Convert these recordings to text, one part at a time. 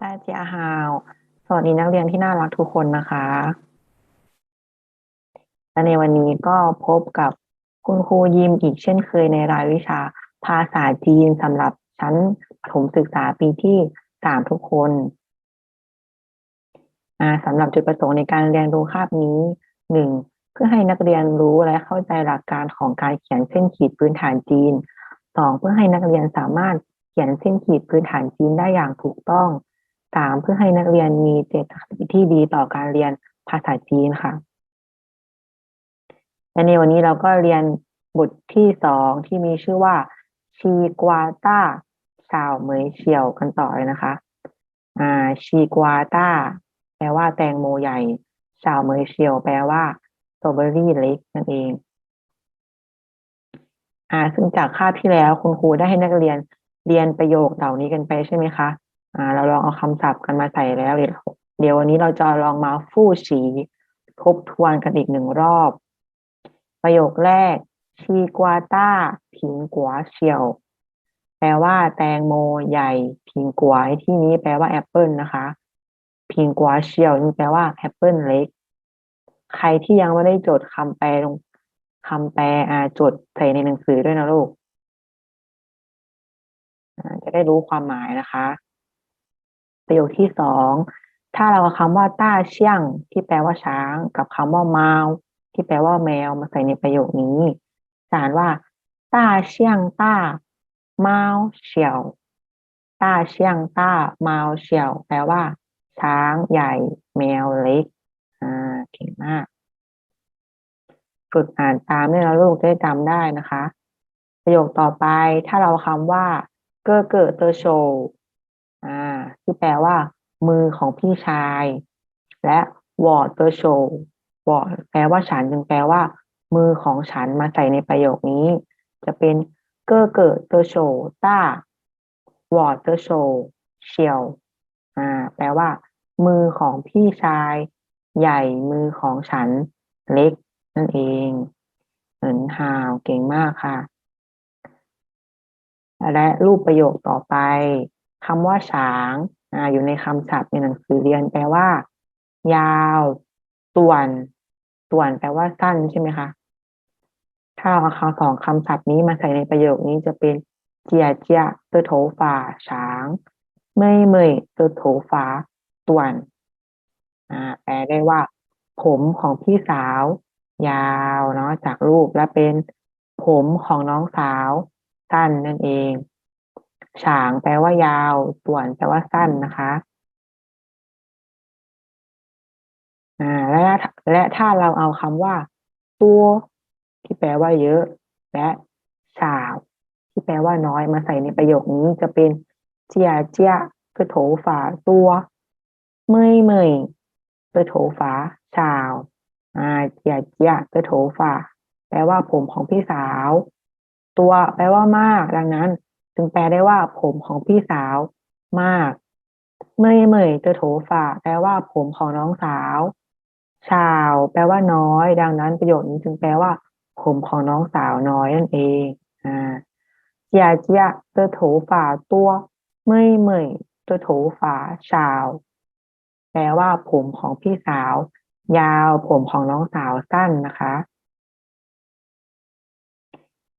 ได้เจียฮาว สวัสดีนักเรียนที่น่ารักทุกคนนะคะและในวันนี้ก็พบกับคุณครูยิมอีกเช่นเคยในรายวิชาภาษาจีนสำหรับชั้นปรถมศึกษาปีที่สามทุกคนสำหรับจุดประสงค์ในการเรียนรู้คาบนี้หนึ่งเพื่อให้นักเรียนรู้และเข้าใจหลักการของการเขียนเส้นขีดพื้นฐานจีนสองเพื่อให้นักเรียนสามารถเขียนเส้นขีดพื้นฐานจีนได้อย่างถูกต้อง สามเพื่อให้นักเรียนมีเจตคติที่ดีต่อการเรียนภาษาจีนค่ะ และในวันนี้เราก็เรียนบทที่สองที่มีชื่อว่า ชีกวาต้าชาวเหมยเฉียวกันต่อเลยนะคะ อ่า ชีกวาต้า แปลว่าแตงโมใหญ่ ชาวเหมยเฉียว แปลว่าสตรอเบอรี่เล็กนั่นเอง อ่า ซึ่งจากคาบที่แล้วคุณครูได้ให้นักเรียนเรียนประโยคเหล่านี้กันไปใช่ไหมคะ อ่า เราลองเอาคำศัพท์กันมาใส่แล้วเดี๋ยวเดี๋ยววันนี้เราจะลองมาฟู่ฉีทบทวนกันอีกหนึ่งรอบ ประโยคแรก ชีกวาต้า ผิงกัวเฉียว แปลว่าแตงโมใหญ่ ผิงกัวที่นี้แปลว่าแอปเปิลนะคะ ผิงกัวเฉียวนี่แปลว่าแอปเปิลเล็ก ใครที่ยังไม่ได้จดคำแปลลงคำแปลอาจดใส่ในหนังสือด้วยนะลูกจะได้รู้ความหมายนะคะ ประโยคที่สองถ้าเราเอาคำว่าต้าเชี่ยงที่แปลว่าช้าง กับคำว่าเมาที่แปลว่าแมวมาใส่ในประโยคนี้จะอ่านว่าต้าเชี่ยงต้าเมาเฉียวต้าเชี่ยงต้าเมาเฉียวแปลว่า ช้างใหญ่ แมวเล็กอ่าเก่งมาก ฝึกอ่านตามด้วยนะลูกจะได้จำได้นะคะ ประโยคต่อไปถ้าเราคำว่า เกอเกิดเตอโช อ่าที่แปลว่า มือของพี่ชาย และวอเตอร์โชว์วอแปลว่าฉันจึงแปลว่า มือของฉันมาใส่ในประโยคนี้ จะเป็นเกอเกิดเตอร์โชว์ต้าวอเตอร์โชว์เชียวอ่าแปลว่า มือของพี่ชาย ใหญ่มือของฉันเล็กนั่นเองเอินฮาวเก่งมากค่ะ และรูปประโยคต่อไป คำว่าฉางออยู่ในคำศัพท์ในหนังสือเรียนแปลว่า ยาวต่วนต่วนแปลว่าสั้นใช่ไหมคะถ้าเอาคำสองคำศัพท์นี้มาใส่ในประโยคนี้จะเป็นเจียเจียเตอโถฝาฉางเมยเมยเตอโถฝาต่วนอ่าแปลได้ว่า ผมของพี่สาว ยาวเนาะจากรูปและเป็นผมของน้องสาวสั้นนั่นเอง ฉางแปลว่ายาวต่วนแปลว่าสั้นนะคะอ่าและและถ้าเราเอาคำว่า ตัว ที่แปลว่าเยอะ และสาว ที่แปลว่าน้อยมาใส่ในประโยคนี้จะเป็นเจียเจียกระโถฝาตัวเมยเมยกระโถฝาสาวอ่าเจียเจียกระโถฝาแปลว่าผมของพี่สาว ตัวแปลว่ามากดังนั้น จึงแปลได้ว่าผมของพี่สาวมากเมยเมยกระโถฝาแปลว่าผมของน้องสาว ชาว แปลว่าน้อย ดังนั้นประโยคนี้จึงแปลว่า ผมของน้องสาวน้อยนั่นเองอ่าเจียเจียเตอโถฝาตัวเมยเมยเตอโถฝาชาว แปลว่า ผมของพี่สาว ยาวผมของน้องสาวสั้นนะคะ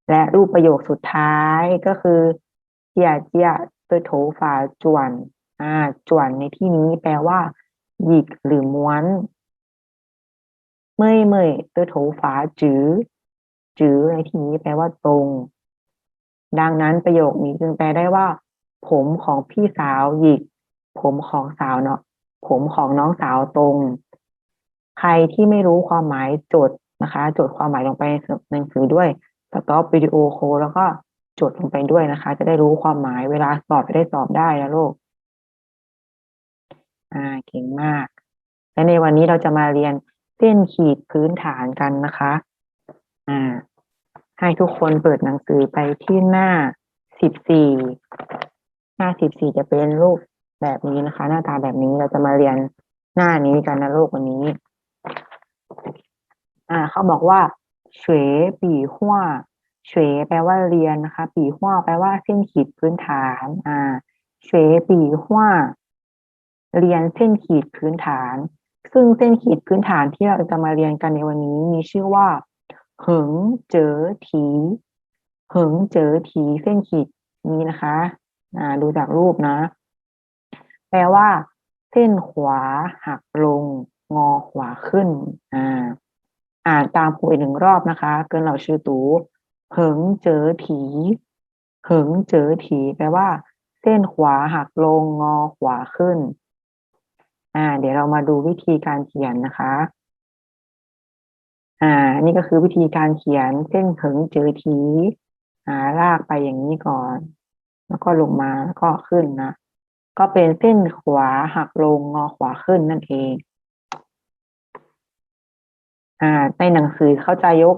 และรูปประโยคสุดท้ายก็คือ เจียเจียเตอโถฝาจวนอ่าจวนในที่นี้แปลว่าหยิกหรือม้วนเมยเมยเตอโถฝาจื้อจื้อในที่นี้แปลว่าตรง ดังนั้นประโยคนี้จึงแปลได้ว่า ผมของพี่สาวหยิก ผมของสาวเนาะผมของน้องสาวตรง ใครที่ไม่รู้ความหมายจดนะคะ จดความหมายลงไปในหนังสือด้วยสต็อปวิดีโอโคแล้วก็ จดลงไปด้วยนะคะ จะได้รู้ความหมายเวลาสอบจะได้สอบได้นะลูกอ่าเก่งมาก และในวันนี้เราจะมาเรียนเส้นขีดพื้นฐานกันนะคะ อ่า ให้ทุกคนเปิดหนังสือไปที่หน้าสิบสี่หน้าสิบสี่จะเป็นรูปแบบนี้นะคะ หน้าตาแบบนี้เราจะมาเรียนหน้านี้กันนะลูกวันนี้ อ่า เขาบอกว่าเฉวยปีหัว เฉวแปลว่าเรียนนะคะ ปีหัวแปลว่าเส้นขีดพื้นฐาน อ่าเฉวปีหัวเรียนเส้นขีดพื้นฐาน ซึ่งเส้นขีดพื้นฐานที่เราจะมาเรียนกันในวันนี้มีชื่อว่าเหิงเจอถีเหิงเจอถีเส้นขีดนี้นะคะ อ่า ดูจากรูปนะ แปลว่า เส้นขวาหักลง งอขวาขึ้น อ่า อ่านตามครูอีกหนึ่งรอบนะคะ เกินเหล่าชื่อตู เหิงเจอถี เหิงเจอถีแปลว่า เส้นขวาหักลงงอขวาขึ้น อ่า เดี๋ยวเรามาดูวิธีการเขียนนะคะ อ่า นี่ก็คือวิธีการเขียนเส้นเหิงเจอถีอ่าลากไปอย่างนี้ก่อน แล้วก็ลงมาแล้วก็ขึ้นนะก็เป็นเส้นขวาหักลงงอขวาขึ้นนั่นเอง อ่า ในหนังสือเขาจะยก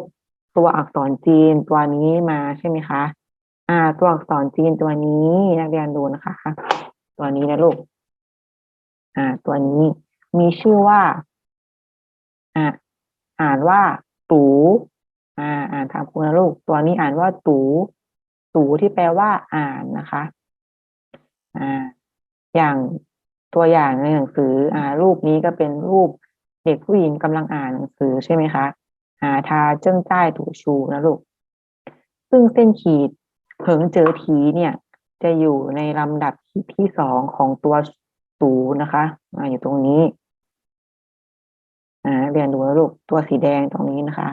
ตัวอักษรจีนตัวนี้มาใช่ไหมคะ อ่า ตัวอักษรจีนตัวนี้นักเรียนดูนะคะ ตัวนี้นะลูก อ่า ตัวนี้มีชื่อว่า อ่า อ่านว่าตูอ่า อ่านตามคุณนะลูก ตัวนี้อ่านว่าตูตูที่แปลว่า อ่านนะคะ อ่า อย่างตัวอย่างในหนังสือ อ่า รูปนี้ก็เป็นรูปเด็กผู้หญิงกำลังอ่านหนังสือใช่ไหมคะ อ่าทาเจิ้งใต้ถูชูนะลูก ซึ่งเส้นขีดเผิงเจอทีเนี่ย จะอยู่ในลำดับขีดที่สองของตัวตูนะคะอ่าอยู่ตรงนี้อ่าเรียนดูนะลูกตัวสีแดงตรงนี้นะคะ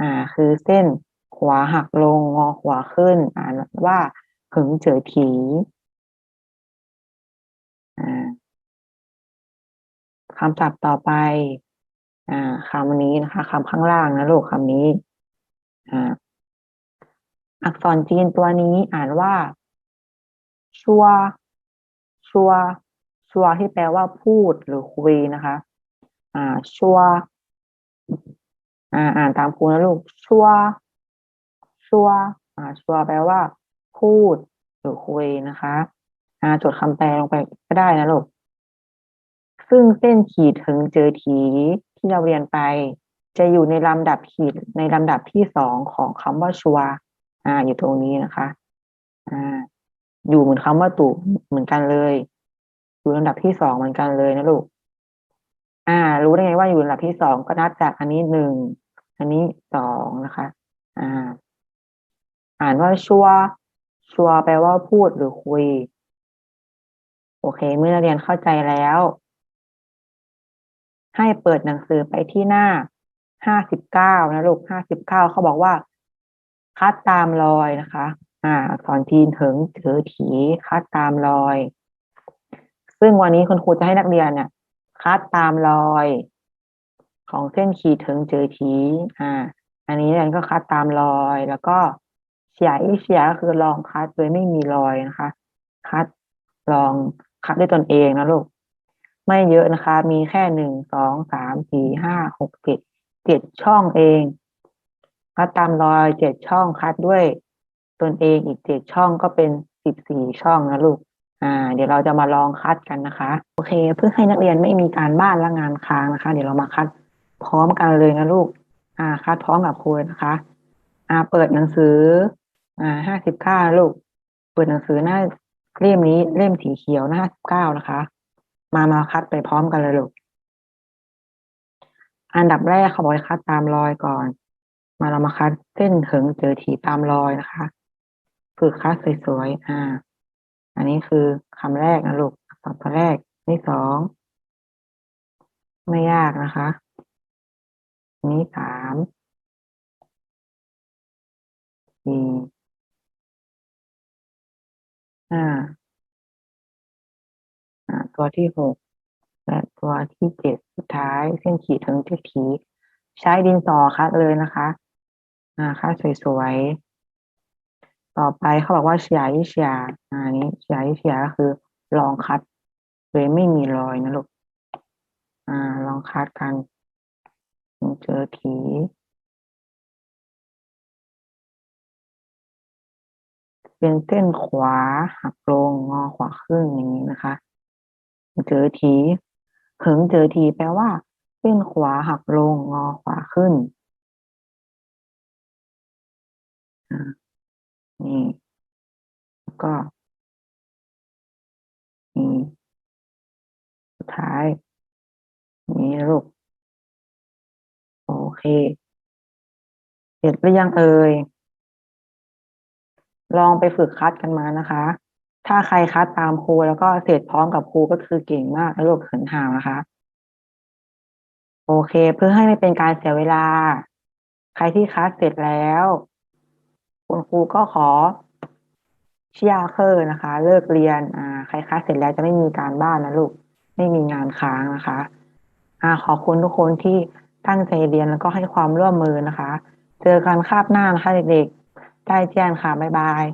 อ่า คือเส้นขวาหักลงงอขวาขึ้น อ่านว่าเผิงเจอถีอ่าคำศัพท์ต่อไป อ่าคำนี้นะคะคำข้างล่างนะลูกคำนี้ อ่า อักษรจีนตัวนี้อ่านว่า ชัว ชัว ชัวที่แปลว่าพูดหรือคุยนะคะ อ่า ชัว อ่า อ่านตามครูนะลูก ชัว ชัว อ่า ชัวแปลว่า พูดหรือคุยนะคะ อ่า จดคำแปลลงไปก็ได้นะลูกซึ่งเส้นขีดถึงเจอถี ที่เราเรียนไป จะอยู่ในลำดับขีดในลำดับที่สองของคำว่าชัวอ่า อยู่ตรงนี้นะคะอ่าอยู่เหมือนคำว่าตุเหมือนกันเลย อยู่ลำดับที่สองเหมือนกันเลยนะลูกอ่า รู้ได้ไงว่าอยู่ลำดับที่สองก็นับจากอันนี้หนึ่งอันนี้สองนะคะ อ่า อ่านว่าชัวชัวแปลว่าพูดหรือคุย โอเค เมื่อเรียนเข้าใจแล้ว ให้เปิดหนังสือไปที่หน้าห้าสิบเก้านะลูกห้าสิบเก้าเขาบอกว่า คัดตามรอยนะคะ อ่าอักษรจีนถึงถือถีคัดตามรอย ซึ่งวันนี้คุณครูจะให้นักเรียนเนี่ยคัดตามรอย ของเส้นขีดถึงเจอถีอ่า อันนี้เรียนก็คัดตามรอย แล้วก็เฉียอีเฉียก็คือลองคัดโดยไม่มีรอยนะคะ คัดลองคัดด้วยตนเองนะลูก ไม่เยอะนะคะ มีแค่หนึ่งสองสามสี่ห้าหกเจ็ดเจ็ดช่องเองคัดตามรอยเจ็ดช่องคัดด้วยตนเองอีกเจ็ดช่องก็เป็นสิบสี่ช่องนะลูก อ่า เดี๋ยวเราจะมาลองคัดกันนะคะ โอเค เพื่อให้นักเรียนไม่มีการบ้านและงานค้างนะคะ เดี๋ยวเรามาคัดพร้อมกันเลยนะลูก อ่า คัดพร้อมกับครูนะคะ อ่า เปิดหนังสือ อ่าห้าสิบเก้าลูก เปิดหนังสือหน้าเล่มนี้เล่มสีเขียวหน้าสิบเก้านะคะ มามาคัดไปพร้อมกันเลยลูก อันดับแรกเขาบอกให้คัดตามรอยก่อน มาเรามาคัดเส้นเหิงเจอถีตามรอยนะคะฝึกคัดสวยๆ อ่า อันนี้คือคำแรกนะลูกคำแรกนี่สอง ไม่ยากนะคะ นี้สามสี่ห้าอ่า ตัวที่หกและตัวที่เจ็ดสุดท้าย เส้นขีดถึงจะขีดใช้ดินสอคัดเลยนะคะอ่าคัดสวยๆ ต่อไปเขาบอกว่าเฉียเฉียอ่านี้เฉียเฉียก็คือ ลองคัดโดยไม่มีรอยนะลูกอ่า ลองคัดกันเจอถีเป็นเส้นขวาหักลงงอขวาขึ้นอย่างนี้นะคะ เจอทีเหิงเจอทีแปลว่าเส้นขวาหักลงงอขวาขึ้นนี่แล้วก็นี่สุดท้าย นี่ลูกโอเค เสร็จหรือยังเอ่ยลองไปฝึกคัดกันมานะคะ ถ้าใครคัดตามครูแล้วก็เสร็จพร้อมกับครูก็คือเก่งมากนะลูกเขินห่าวนะคะ โอเค เพื่อให้ไม่เป็นการเสียเวลา ใครที่คัดเสร็จแล้ว คุณครูก็ขอเชียร์เคอร์นะคะ เลิกเรียน อ่า ใครคัดเสร็จแล้วจะไม่มีการบ้านนะลูก ไม่มีงานค้างนะคะ อ่า ขอบคุณทุกคนที่ตั้งใจเรียนแล้วก็ให้ความร่วมมือนะคะ เจอกันคาบหน้านะคะเด็กๆ ได้แจ้งค่ะ บ๊ายบาย